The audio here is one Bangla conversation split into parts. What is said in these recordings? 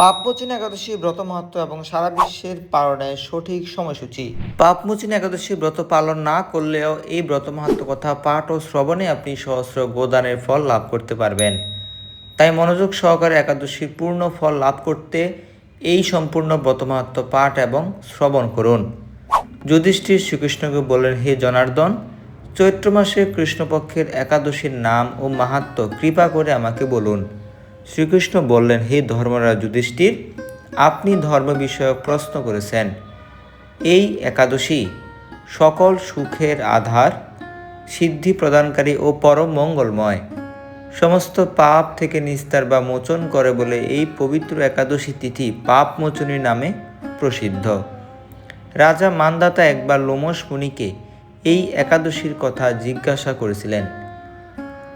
পাপমোচন একাদশী ব্রত মাহাত্ম এবং সারা বিশ্বের পালনের সঠিক সময়সূচি। পাপমোচন একাদশী ব্রত পালন না করলেও এই ব্রত মাহাত্ম কথা পাঠ ও শ্রবণে আপনি সহস্র গোদানের ফল লাভ করতে পারবেন। তাই মনোযোগ সহকারে একাদশীর পূর্ণ ফল লাভ করতে এই সম্পূর্ণ ব্রত মাহাত্ম পাঠ এবং শ্রবণ করুন। যুধিষ্ঠির শ্রীকৃষ্ণকে বললেন, হে জনার্দন, চৈত্র মাসে কৃষ্ণপক্ষের একাদশীর নাম ও মাহাত্ম কৃপা করে আমাকে বলুন। শ্রীকৃষ্ণ বললেন, হে ধর্মরাজ যুধিষ্ঠির, আপনি ধর্ম বিষয়ক প্রশ্ন করেছেন। এই একাদশী সকল সুখের আধার, সিদ্ধি প্রদানকারী ও পরম মঙ্গলময়। সমস্ত পাপ থেকে নিস্তার বা মোচন করে বলে এই পবিত্র একাদশী তিথি পাপ মোচনী নামে প্রসিদ্ধ। রাজা মান্দাতা একবার লোমস মুনিকে এই একাদশীর কথা জিজ্ঞাসা করেছিলেন।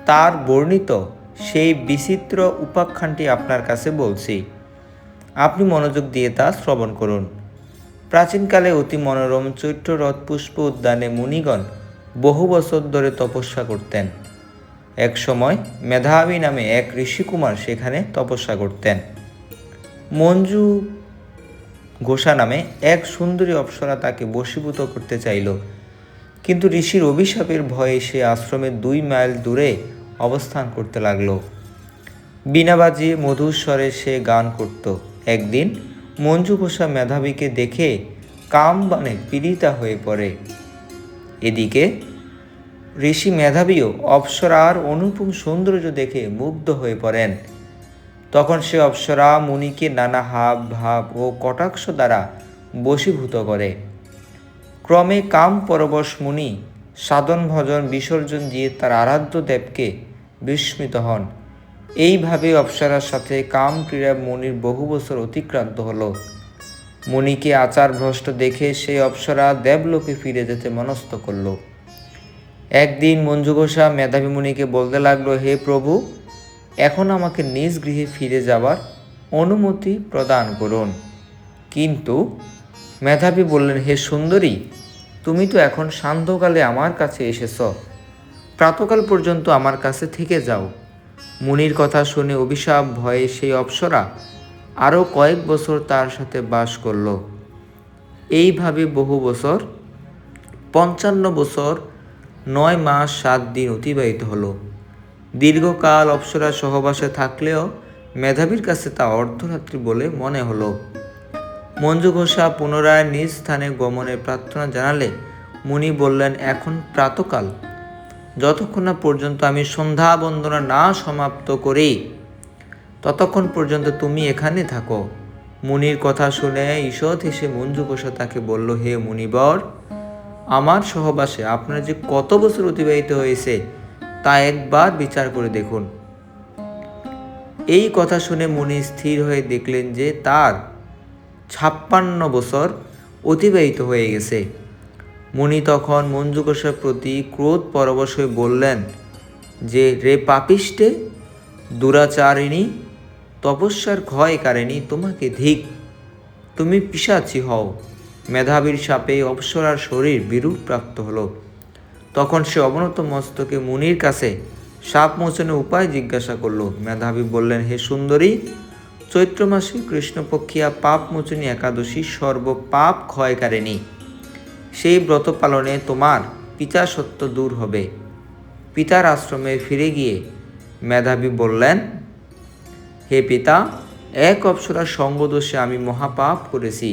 তার বর্ণিত সেই বিচিত্র উপাখ্যানটি আপনার কাছে বলছি। আপনি মনোযোগ দিয়ে তা শ্রবণ করুন। প্রাচীনকালে অতি মনোরম চৈত্র রথ পুষ্প উদ্যানে মুনিগণ বহু বছর ধরে তপস্যা করতেন। এক সময় মেধাবী নামে এক ঋষিকুমার সেখানে তপস্যা করতেন। মঞ্জু ঘোষা নামে এক সুন্দরী অপ্সরা তাকে বশীভূত করতে চাইল। কিন্তু ঋষির অভিশাপের ভয়ে সে আশ্রমের দুই মাইল দূরে অবস্থান করতে লাগল। বিনা বাজিয়ে মধুর স্বরে সে গান করত। একদিন মঞ্জু ঘোষা মেধাবীকে দেখে কাম বানে পীড়িতা হয়ে পড়ে। এদিকে ঋষি মেধাবীও অপ্সরার অনুপম সৌন্দর্য দেখে মুগ্ধ হয়ে পড়েন। তখন সে অপ্সরা মুনিকে নানা হাব, ভাব ও কটাক্ষ দ্বারা বশীভূত করে। ক্রমে কাম পরবশ মুনি সাধন ভজন বিসর্জন দিয়ে তার আরাধ্য দেবকে বিস্মিত হন। এইভাবে অপ্সরার সাথে কাম ক্রীড়া মুনির বহু বছর অতিক্রান্ত হলো। মুনিকে আচার ভ্রষ্ট দেখে সেই অপ্সরা দেবলোকে ফিরে যেতে মনস্থ করল। একদিন মঞ্জু ঘোষা মেধাবী মুনিকে বলতে লাগল, হে প্রভু, এখন আমাকে নিজ গৃহে ফিরে যাবার অনুমতি প্রদান করুন। কিন্তু মেধাবী বললেন, হে সুন্দরী, তুমি তো এখন সান্ধ্যকালে আমার কাছে এসেছ। প্রাতকাল পর্যন্ত আমার কাছে থেকে যাও। মুনির কথা শুনে অভিশাপ ভয়ে সেই অপ্সরা আরও কয়েক বছর তার সাথে বাস করল। এইভাবে বহু বছর, পঞ্চান্ন বছর, নয় মাস, সাত দিন অতিবাহিত হলো। দীর্ঘকাল অপ্সরা সহবাসে থাকলেও মেধাবীর কাছে তা অর্ধরাত্রি বলে মনে হলো। মঞ্জু ঘোষা পুনরায় নিজ স্থানে গমনের প্রার্থনা জানালে মুনি বললেন, এখন প্রাতকাল। যতক্ষণ না পর্যন্ত আমি সন্ধ্যা বন্দনা না সমাপ্ত করি, ততক্ষণ পর্যন্ত তুমি এখানে থাকো। মুনির কথা শুনে ঈষৎ হেসে মঞ্জু ঘোষা তাকে বলল, হে মুনিবর, আমার সহবাসে আপনার যে কত বছর অতিবাহিত হয়েছে, তা একবার বিচার করে দেখুন। এই কথা শুনে মুনি স্থির হয়ে দেখলেন যে তার ছাপ্পান্ন বছর অতিবাহিত হয়ে গেছে। মুনি তখন মঞ্জু ঘোষার প্রতি ক্রোধ পরবশ হয়ে বললেন, যে রে পাপিষ্টে, দুরাচারিণী, তপস্যার ক্ষয় কারেনি তোমাকে ধিক। তুমি পিসাচি হও। মেধাবীর সাপে অপসরার শরীর বিরূপ প্রাপ্ত হলো। তখন সে অবনত মস্তকে মুনির কাছে সাপ মোচনের উপায় জিজ্ঞাসা করল। মেধাবী বললেন, হে সুন্দরী চৈত্র মাসে কৃষ্ণপক্ষিয়া পাপ মোচনী একাদশী সর্ব পাপ ক্ষয়কারিণী। সেই ব্রত পালনে তোমার পিতা সত্য দূর হবে। পিতার আশ্রমে ফিরে গিয়ে মেধাবী বললেন, হে পিতা, এক অপ্সরার সঙ্গদোষে আমি মহাপাপ করেছি।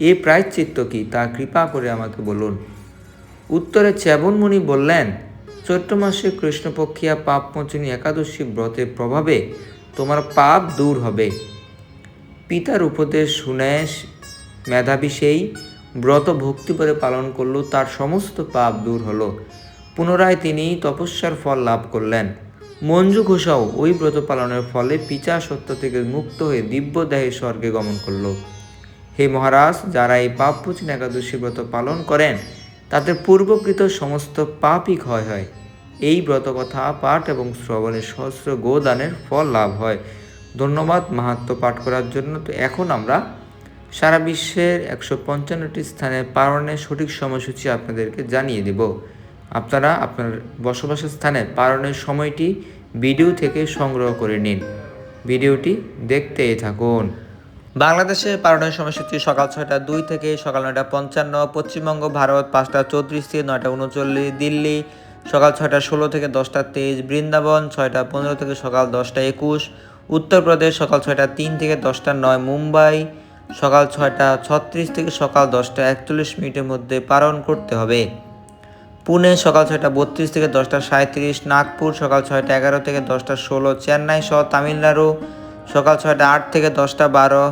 এ প্রায়শ্চিত্ত কি? তা কৃপা করে আমাকে বলুন। উত্তরে চ্যাবনমণি বললেন, চৈত্র মাসে কৃষ্ণপক্ষিয়া পাপমোচনী একাদশী ব্রতের প্রভাবে তোমার পাপ দূর হবে। পিতার উপদেশ শুনে মেধাবী সেই ব্রত ভক্তি করে পালন করল, তার সমস্ত পাপ দূর হলো। পুনরায় তিনি তপস্যার ফল লাভ করলেন। মঞ্জু ঘোষাও ওই ব্রত পালনের ফলে পিচা সত্য থেকে মুক্ত হয়ে দিব্য দেহে স্বর্গে গমন করল। হে মহারাজ, যারা এই পাপ পুচিন একাদশী ব্রত পালন করেন, তাদের পূর্বকৃত সমস্ত পাপই ক্ষয় হয়। এই ব্রত কথা পাঠ এবং শ্রবণের সহস্র গোদানের ফল লাভ হয়। ধন্যবাদ মাহাত্ম পাঠ করার জন্য। তো এখন আমরা সারা বিশ্বের একশো পঞ্চান্নটি স্থানে পালনের সঠিক সময়সূচি আপনাদেরকে জানিয়ে দেব। আপনারা আপনার বসবাসের স্থানে পালনের সময়টি ভিডিও থেকে সংগ্রহ করে নিন। ভিডিওটি দেখতেই থাকুন। বাংলাদেশে পালনের সময়সূচি সকাল ছয়টা দুই থেকে সকাল নয়টা পঞ্চান্ন, পশ্চিমবঙ্গ, ভারত পাঁচটা চৌত্রিশ থেকে নয়টা উনচল্লিশ, দিল্লি সকাল ছয়টা ষোলো থেকে দশটা তেইশ, বৃন্দাবন ছয়টা পনেরো থেকে সকাল দশটা একুশ, উত্তরপ্রদেশ সকাল ছয়টা তিন থেকে দশটা নয়, মুম্বাই সকাল ছয়টা ছত্রিশ থেকে সকাল দশটা একচল্লিশ মিনিটের মধ্যে পালন করতে হবে। পুনে সকাল ছয়টা বত্রিশ থেকে দশটা সাঁত্রিশ নাগপুর সকাল ছয়টা এগারো থেকে দশটা ষোলো, চেন্নাই সহ তামিলনাড়ু সকাল ছয়টা আট থেকে দশটা বারো,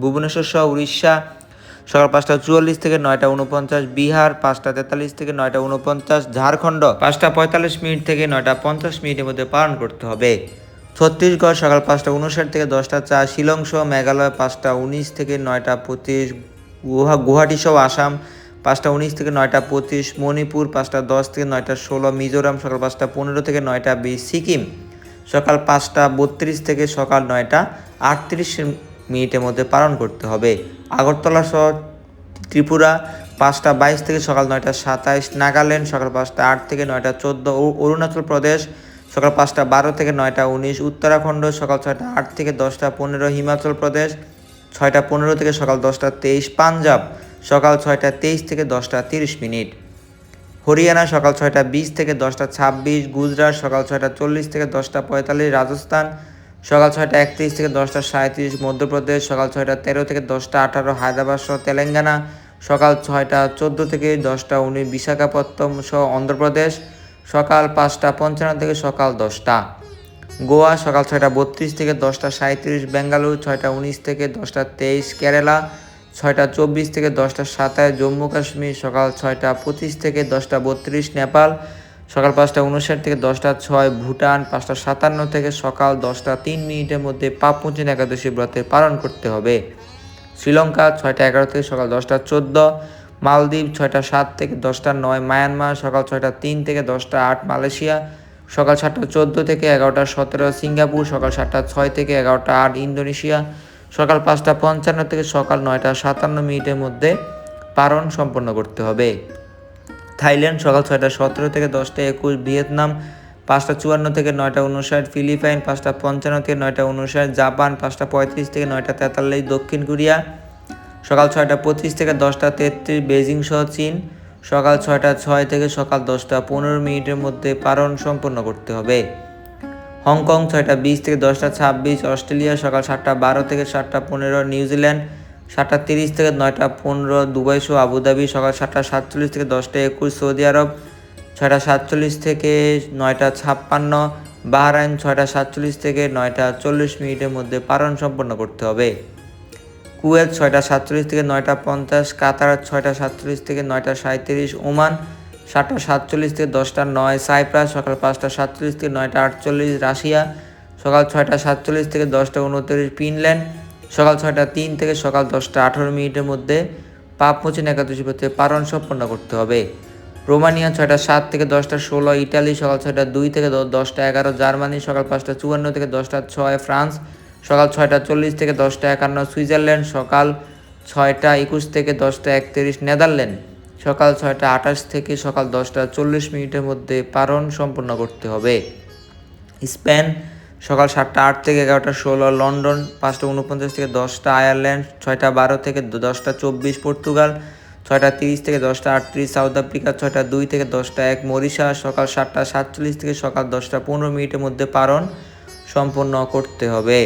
ভুবনেশ্বর সহ উড়িষ্যা সকাল পাঁচটা চুয়াল্লিশ থেকে নয়টা উনপঞ্চাশ বিহার পাঁচটা তেতাল্লিশ থেকে নয়টা উনপঞ্চাশ ঝাড়খণ্ড পাঁচটা পঁয়তাল্লিশ মিনিট থেকে নয়টা পঞ্চাশ মিনিটের মধ্যে পালন করতে হবে। ছত্তিশগড় সকাল পাঁচটা উনষাট থেকে দশটা, চার শিলং সহ মেঘালয় পাঁচটা উনিশ থেকে নয়টা পঁচিশ, গুহা, গুয়াহাটি সহ আসাম পাঁচটা উনিশ থেকে নয়টা পঁচিশ, মণিপুর পাঁচটা দশ থেকে নয়টা ষোলো, মিজোরাম সকাল পাঁচটা পনেরো থেকে নয়টা বিশ, সিকিম সকাল পাঁচটা বত্রিশ থেকে সকাল নয়টা আটত্রিশ মিনিটের মধ্যে পালন করতে হবে। আগরতলা সহ ত্রিপুরা পাঁচটা বাইশ থেকে সকাল নয়টা সাতাইশ, নাগাল্যান্ড সকাল পাঁচটা আট থেকে নয়টা চোদ্দ অরুণাচল প্রদেশ সকাল পাঁচটা বারো থেকে নয়টা উনিশ, উত্তরাখণ্ড সকাল ছয়টা আট থেকে দশটা পনেরো, হিমাচল প্রদেশ ছয়টা পনেরো থেকে সকাল দশটা তেইশ, পাঞ্জাব সকাল ছয়টা তেইশ থেকে দশটা তিরিশ মিনিট। হরিয়ানা সকাল ছয়টা বিশ থেকে দশটা ছাব্বিশ, গুজরাট সকাল ছয়টা চল্লিশ থেকে দশটা পঁয়তাল্লিশ, রাজস্থান সকাল ছয়টা একত্রিশ থেকে দশটা সাঁত্রিশ মধ্যপ্রদেশ সকাল ছয়টা তেরো থেকে দশটা আঠারো, হায়দ্রাবাদ সহ তেলেঙ্গানা সকাল ছয়টা চোদ্দ থেকে দশটা উনিশ বিশাখাপত্তম সহ অন্ধ্রপ্রদেশ সকাল পাঁচটা পঞ্চান্ন থেকে সকাল দশটা। গোয়া সকাল ছয়টা বত্রিশ থেকে দশটা সাঁত্রিশ বেঙ্গালুরু ছয়টা উনিশ থেকে দশটা তেইশ। কেরালা ছয়টা চব্বিশ থেকে দশটা সাতাশ। জম্মু কাশ্মীর সকাল ছয়টা পঁচিশ থেকে দশটা বত্রিশ। নেপাল সকাল পাঁচটা উনষাট থেকে দশটা ছয়। ভুটান পাঁচটা সাতান্ন থেকে সকাল দশটা তিন মিনিটের মধ্যে পাপমোচন একাদশী ব্রতের পালন করতে হবে। শ্রীলঙ্কা ছয়টা এগারো থেকে সকাল দশটা চোদ্দ। মালদ্বীপ ছয়টা সাত থেকে দশটা নয়, মায়ানমার সকাল ছয়টা তিন থেকে দশটা আট, মালয়েশিয়া সকাল সাতটা চোদ্দ থেকে এগারোটা সতেরো, সিঙ্গাপুর সকাল সাতটা ছয় থেকে এগারোটা আট, ইন্দোনেশিয়া সকাল পাঁচটা পঞ্চান্ন থেকে সকাল নয়টা সাতান্ন মিনিটের মধ্যে পারণ সম্পন্ন করতে হবে। থাইল্যান্ড সকাল ছয়টা সতেরো থেকে দশটা একুশ, ভিয়েতনাম পাঁচটা চুয়ান্ন থেকে নয়টা উনষাট, ফিলিপাইন পাঁচটা পঞ্চান্ন থেকে নয়টা উনষাট, জাপান পাঁচটা পঁয়ত্রিশ থেকে নয়টা তেতাল্লিশ, দক্ষিণ কোরিয়া সকাল ছয়টা পঁচিশ থেকে দশটা তেত্রিশ বেজিং সহ চীন। সকাল ছয়টা ছয় থেকে সকাল দশটা পনেরো মিনিটের মধ্যে পারণ সম্পন্ন করতে হবে। হংকং ছয়টা বিশ থেকে দশটা ছাব্বিশ, অস্ট্রেলিয়া সকাল সাতটা বারো থেকে সাতটা পনেরো নিউজিল্যান্ড সাতটা তিরিশ থেকে নয়টা পনেরো, দুবাই সহ আবুধাবি সকাল সাতটা সাতচল্লিশ থেকে দশটা একুশ, সৌদি আরব ছয়টা সাতচল্লিশ থেকে নয়টা ছাপ্পান্ন, বাহরাইন ছয়টা সাতচল্লিশ থেকে নয়টা চল্লিশ মিনিটের মধ্যে পারণ সম্পন্ন করতে হবে। কুয়েত ছয়টা সাতচল্লিশ থেকে নয়টা পঞ্চাশ, কাতার ছয়টা সাতচল্লিশ থেকে নয়টা সাঁত্রিশ ওমান সাতটা সাতচল্লিশ থেকে দশটা নয়, সাইপ্রাস সকাল পাঁচটা সাতচল্লিশ থেকে নয়টা আটচল্লিশ, রাশিয়া সকাল ছয়টা সাতচল্লিশ থেকে দশটা উনত্রিশ, ফিনল্যান্ড সকাল ছয়টা তিন থেকে সকাল দশটা আঠারো মিনিটের মধ্যে পাপমোচন একাদশী পথে পালন সম্পন্ন করতে হবে। রোমানিয়া ছয়টা সাত থেকে দশটা ষোলো, ইটালি সকাল ছয়টা দুই থেকে দশটা এগারো, জার্মানি সকাল পাঁচটা চুয়ান্ন থেকে দশটা ছয়, ফ্রান্স সকাল ছয়টা চল্লিশ থেকে দশটা একান্ন সুইজারল্যান্ড, সকাল ছয়টা একুশ থেকে দশটা একত্রিশ নেদারল্যান্ড, সকাল ছয়টা আঠাশ থেকে সকাল দশটা চল্লিশ মিনিটের মধ্যে পারণ সম্পন্ন করতে হবে। স্পেন, সকাল সাতটা আট থেকে এগারোটা ষোলো, লন্ডন পাঁচটা উনপঞ্চাশ থেকে দশটা, আয়ারল্যান্ড ছয়টা বারো থেকে দশটা চব্বিশ, পর্তুগাল ছয়টা তিরিশ থেকে দশটা আটত্রিশ, সাউথ আফ্রিকা ছয়টা দুই থেকে দশটা এক, মরিশাস সকাল সাতটা সাতচল্লিশ থেকে সকাল দশটা পনেরো মিনিটের মধ্যে পারণ সম্পন্ন করতে হবে।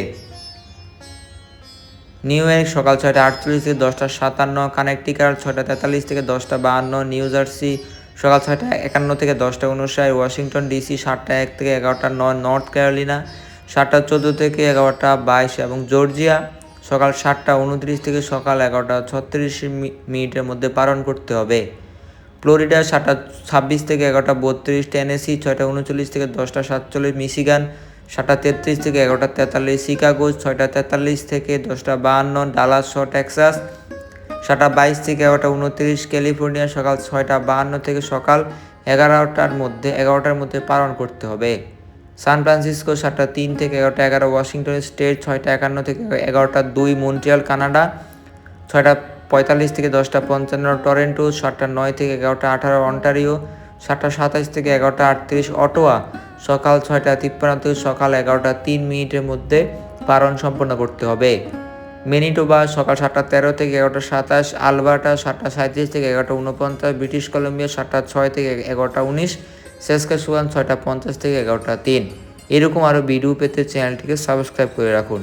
নিউ ইয়র্ক সকাল ছয়টা আটচল্লিশ থেকে দশটা সাতান্ন কানেকটিকার ছয়টা তেতাল্লিশ থেকে দশটা বাহান্ন, নিউ জার্সি সকাল ছয়টা একান্ন থেকে দশটা উনষাট, ওয়াশিংটন ডিসি সাতটা এক থেকে এগারোটা নয়, নর্থ ক্যারোলিনা সাতটা চোদ্দ থেকে এগারোটা বাইশ এবং জর্জিয়া সকাল সাতটা উনত্রিশ থেকে সকাল এগারোটা ছত্রিশ মিনিটের মধ্যে পালন করতে হবে। ফ্লোরিডা সাতটা ছাব্বিশ থেকে এগারোটা বত্রিশ, টেনেসি ছয়টা উনচল্লিশ থেকে দশটা সাতচল্লিশ, মিশিগান সাতটা তেত্রিশ থেকে এগারোটা তেতাল্লিশ, শিকাগো ছয়টা তেতাল্লিশ থেকে দশটা বাহান্ন, ডালাস শ টেক্সাস। সাতটা বাইশ থেকে এগারোটা উনত্রিশ, ক্যালিফোর্নিয়া সকাল ছয়টা বাহান্ন থেকে সকাল এগারোটার মধ্যে এগারোটার মধ্যে পালন করতে হবে। সান ফ্রান্সিসকো সাতটা তিন থেকে এগারোটা এগারো ওয়াশিংটন স্টেট ছয়টা একান্ন থেকে এগারোটা দুই, মন্ট্রিয়াল, কানাডা। ছয়টা পঁয়তাল্লিশ থেকে দশটা পঞ্চান্ন, টরেন্টো সাতটা নয় থেকে এগারোটা আঠারো, অন্টারিও। সাতটা সাতাশ থেকে এগারোটা আটত্রিশ অটোয়া সকাল ছয়টা তিপ্পান্ন থেকে সকাল এগারোটা তিন মিনিটের মধ্যে পালন সম্পন্ন করতে হবে। মেনিটোবা সকাল সাতটা তেরো থেকে এগারোটা সাতাশ, আলবার্টা সাতটা সাঁত্রিশ থেকে এগারোটা উনপঞ্চাশ ব্রিটিশ কলম্বিয়া সাতটা ছয় থেকে এগারোটা উনিশ, সেসকাসুয়ান ছয়টা পঞ্চাশ থেকে এগারোটা তিন। এরকম আরও ভিডিও পেতে চ্যানেলটিকে সাবস্ক্রাইব করে রাখুন।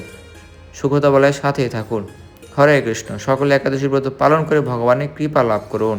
সুখতা বলায় সাথেই থাকুন। হরে কৃষ্ণ। সকলে একাদশী ব্রত পালন করে ভগবানের কৃপা লাভ করুন।